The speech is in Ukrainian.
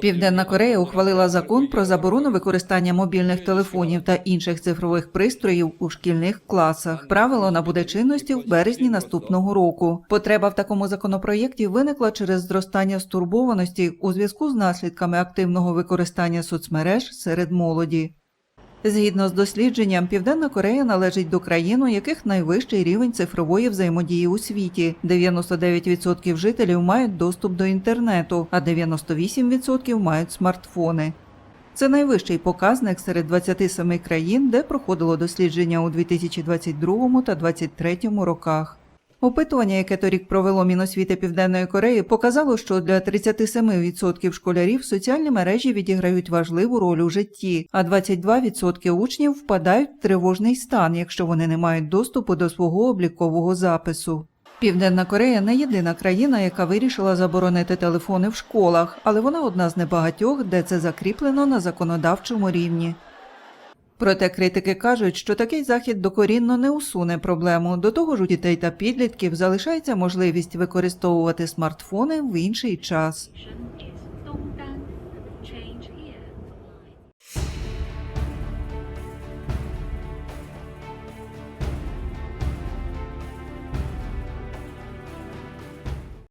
Південна Корея ухвалила закон про заборону використання мобільних телефонів та інших цифрових пристроїв у шкільних класах. Правило набуде чинності в березні наступного року. Потреба в такому законопроєкті виникла через зростання стурбованості у зв'язку з наслідками активного використання соцмереж серед молоді. Згідно з дослідженням, Південна Корея належить до країн, у яких найвищий рівень цифрової взаємодії у світі. 99% жителів мають доступ до інтернету, а 98% мають смартфони. Це найвищий показник серед 27 країн, де проходило дослідження у 2022 та 2023 роках. Опитування, яке торік провело Міносвіти Південної Кореї, показало, що для 37% школярів соціальні мережі відіграють важливу роль у житті, а 22% учнів впадають в тривожний стан, якщо вони не мають доступу до свого облікового запису. Південна Корея не єдина країна, яка вирішила заборонити телефони в школах, але вона одна з небагатьох, де це закріплено на законодавчому рівні. Проте критики кажуть, що такий захід докорінно не усуне проблему. До того ж, у дітей та підлітків залишається можливість використовувати смартфони в інший час.